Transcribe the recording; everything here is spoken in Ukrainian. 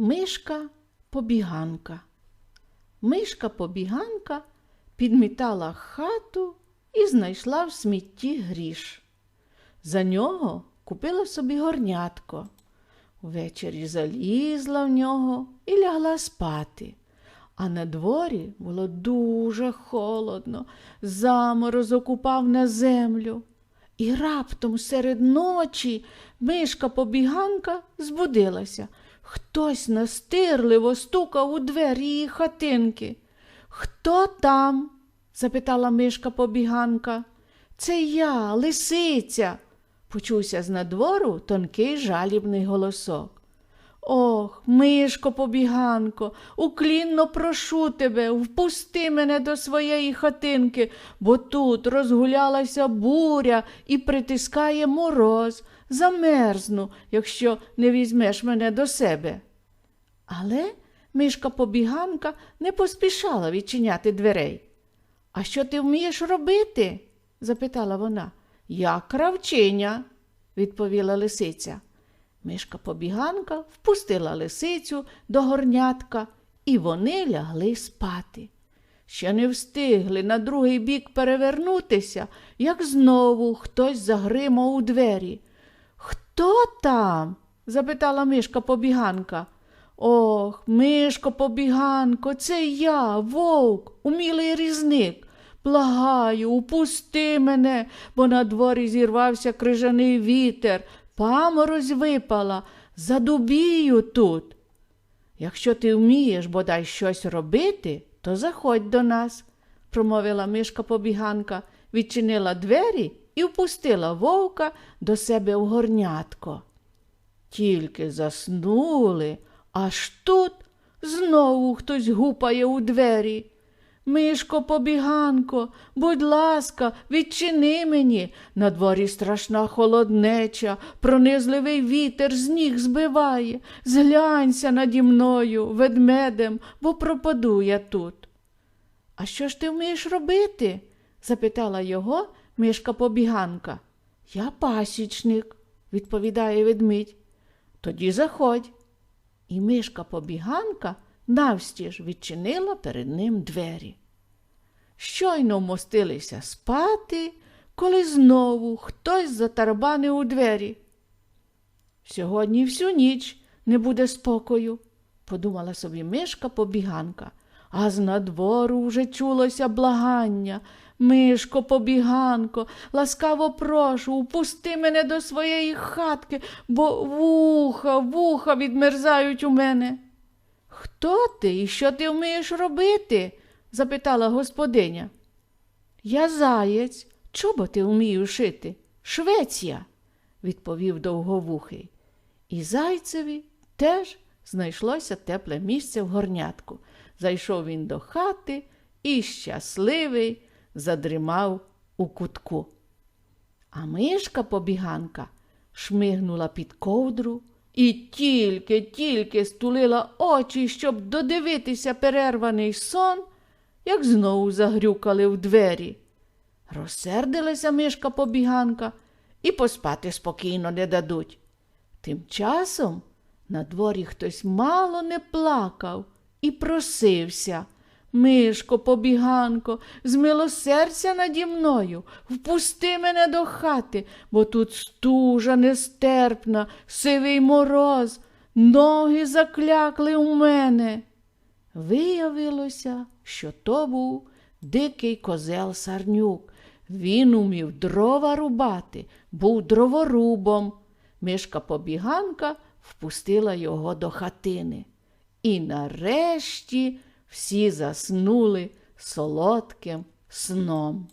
Мишка побіганка. Мишка побіганка підмітала хату і знайшла в смітті гріш. За нього купила собі горнятко. Увечері залізла в нього і лягла спати. А на дворі було дуже холодно, заморозок упав на землю. І раптом серед ночі мишка побіганка збудилася. Хтось настирливо стукав у двері її хатинки. Хто там? запитала мишка побіганка. Це я, лисиця, почувся з надвору тонкий жалібний голосок. Ох, мишко побіганко, уклінно прошу тебе, впусти мене до своєї хатинки, бо тут розгулялася буря і притискає мороз. Замерзну, якщо не візьмеш мене до себе. Але мишка побіганка не поспішала відчиняти дверей. А що ти вмієш робити? запитала вона. Я кравчиня, відповіла лисиця. Мишка побіганка впустила лисицю до горнятка, і вони лягли спати. Ще не встигли на другий бік перевернутися, як знову хтось загримав у двері. Хто там? запитала мишка побіганка. Ох, мишко побіганко, це я, вовк, умілий різник. Благаю, упусти мене, бо на дворі зірвався крижаний вітер, паморозь випала, задубію тут. Якщо ти вмієш бодай щось робити, то заходь до нас, промовила мишка побіганка, відчинила двері і впустила вовка до себе в горнятко. Тільки заснули, аж тут знову хтось гупає у двері. Мишко побіганко, будь ласка, відчини мені. На дворі страшна холоднеча, пронизливий вітер з ніг збиває. Зглянься наді мною, ведмедем, бо пропаду я тут. А що ж ти вмієш робити? запитала його мишка побіганка. Я пасічник, відповідає ведмідь. Тоді заходь. І мишка побіганка навстіж відчинила перед ним двері. Щойно вмостилися спати, коли знову хтось затарабанив у двері. Сьогодні всю ніч не буде спокою, подумала собі мишка побіганка, а з надвору вже чулося благання. Мишко, побіганко, ласкаво прошу, упусти мене до своєї хатки, бо вуха, вуха відмерзають у мене. Хто ти і що ти вмієш робити? Запитала господиня. Я заєць, чоботи вмію шити. Швеція, відповів довговухий. І зайцеві теж знайшлося тепле місце в горнятку. Зайшов він до хати і щасливий задрімав у кутку. А мишка побіганка шмигнула під ковдру і тільки, тільки стулила очі, щоб додивитися перерваний сон, як знову загрюкали в двері. Розсердилася мишка побіганка і поспати спокійно не дадуть. Тим часом на дворі хтось мало не плакав і просився. Мишко, побіганко, змилосердься наді мною, впусти мене до хати, бо тут стужа нестерпна, сивий мороз, ноги заклякли у мене. Виявилося, що то був дикий козел сарнюк. Він умів дрова рубати, був дроворубом. Мишка побіганка впустила його до хатини. І нарешті всі заснули солодким сном.